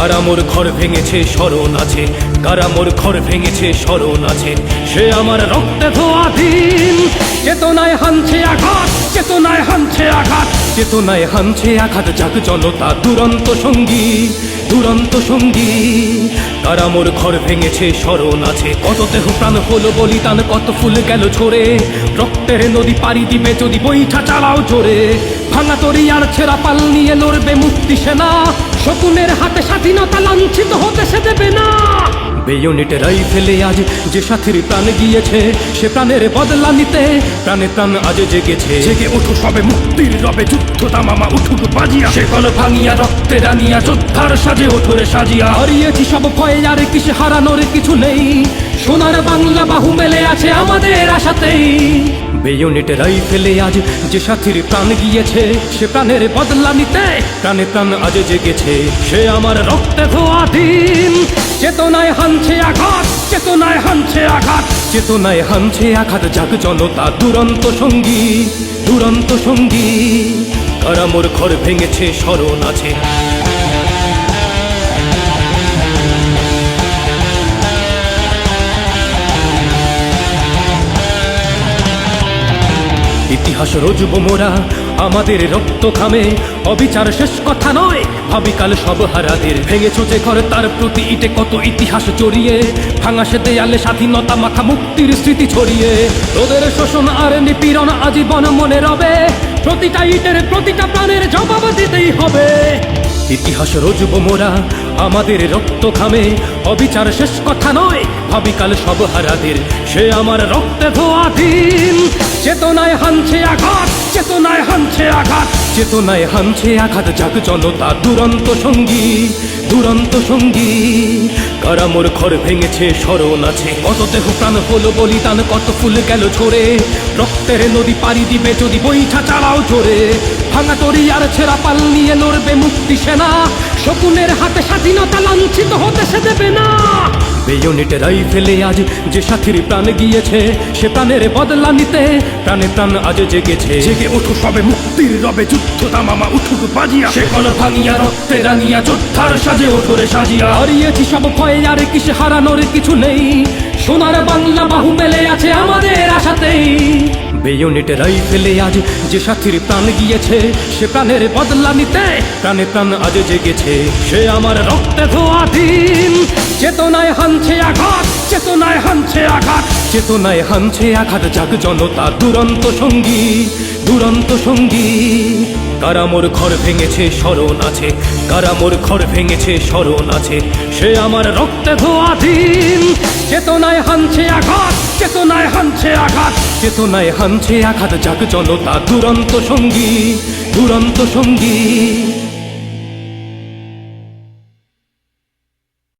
কারা মোর ঘর ভেঙেছে, স্মরণ আছে? কারা মোর ঘর ভেঙেছে, স্মরণ আছে? সে আমার রক্তে ধোয়া দিন চেতনায় হানছে আঘাত, চেতনায় হানছে আঘাত। চেতনায় হানছে আঘাত, যাক জনতা দুরন্ত সঙ্গী দুরন্ত সঙ্গী। কারা মোর ঘর ভেঙেছে, স্মরণ আছে? কত দেহ প্রাণ হলো বলিদান, কত ফুল গেল ঝরে? রক্তের নদী পাড়ি দিবে, যদি বৈঠা চালাও জোরে। ভাঙা তরি আর ছেঁড়া পাল নিয়ে লড়বে মুক্তি সেনা। শকুনের হাতে স্বাধীনতা লাঞ্ছিত হতে সে দেবে না। বেয়নেটে রাইফেলে আজ যে সাথীর প্রাণ গিয়েছে সে প্রাণের বদলা নিতে প্রাণে প্রাণ আজ জেগেছে। জেগে উঠো সবে মুক্তির রবে যুদ্ধ তামামা উঠুক বাজিয়া। সে কল ভাঙিয়া রক্তে রানিয়া যোদ্ধার সাজে ওঠরে সাজিয়া। হারিয়েছি সব ভয়ে আর কিসে হারানোর কিছু নেই। সোনার বাংলা বাহু মেলে আছে আমাদের আশাতেই। বেয়নেটে রাইফেলে আজ যে সাথীর প্রাণ গিয়েছে, সে প্রাণের বদলা নিতে প্রাণে প্রাণ আজ জেগেছে। সে আমার রক্তে ধোয়া দিন। চেতনায় হানছে আঘাত, চেতনায় হানছে আঘাত, চেতনায় হানছে আঘাত। যাক জনতা, দুরন্ত সঙ্গী দুরন্ত সঙ্গী। কারা মোর ঘর ভেঙেছে, স্মরণ আছে। ইতিহাস রজব মোরা, আমাদের রক্ত খামে অবিচার শেষ কথা নয় ভাবিকাল সব হারাদের। ভেঙে চোচে ঘর, তার প্রতি ইটে কত ইতিহাস জড়িয়ে। ভাঙা সে দেয়ালে স্বাধীনতা মাখা মুক্তির স্মৃতি ছড়িয়ে। তোদের শোষণ আর নিপীড়ন আজীবন মনে রবে। প্রতিটা ইটের, প্রতিটা প্রাণের জবাব দিতেই হবে। ইতিহাস রজব মোরা, আমাদের রক্ত খামে অবিচার শেষ কথা নয় ভাবিকাল সব হারাদের সে আমার রক্তে ধোয়া দিন। চেতনায় হানছে আঘাত, চেতনায় হানছে আঘাত। চেতনায় হানছে আঘাত যাক জনতা, দুরন্ত সঙ্গী দুরন্ত সঙ্গী। কারা মোর ঘর ভেঙেছে, স্মরণ আছে। কত দেহ প্রাণ হলো বলিদান, কত ফুল গেল ঝরে। রক্তের নদী পাড়ি দিবে, যদি বৈঠা চালাও জোরে। ভাঙা তরি আর ছেঁড়া পাল নিয়ে লড়বে মুক্তি সেনা। শকুনের হাতে স্বাধীনতা লাঞ্ছিত হতে সে দেবে না। বেয়নেটে রাইফেলে আজ যে সাথীর প্রাণ গিয়েছে সে প্রাণের বদলা নিতে প্রাণে প্রাণ আজ জেগেছে। জেগে উঠু সবে মুক্তির রবে যুদ্ধ তামামা উঠুক বাজিয়া। সে কল ভাঙিয়া রক্তে রাঙিয়া যোদ্ধার সাজে ওঠরে সাজিয়া। হারিয়েছি সব ভয়ে আরে কিসে হারানোর কিছু নেই। সোনার বাংলা বাহু মেলে আছে আমাদের আশাতেই। বেয়নেটে রাইফেলে আজ যে সাথীর প্রাণ গিয়েছে, সে প্রাণের বদলা নিতে প্রাণে প্রাণ আজ জেগেছে। সে আমার রক্তে ধোয়া দিন, চেতনায় হানছে আঘাত, চেতনায় হানছে আঘাত, চেতনায় হানছে আঘাত। যাক জনতা, দুরন্ত সঙ্গী দুরন্ত সঙ্গী। কারা মোর ঘর ভেঙেছে, স্মরণ আছে। কারা মোর ঘর ভেঙেছে, স্মরণ আছে। সে আমার রক্তে ধোয়াধীন চেতনায় হানছে আঘাত, চেতনায় হানছে আঘাত। চেতনায় হানছে আঘাত যাক জনতা, দুরন্ত সঙ্গী দুরন্ত সঙ্গী।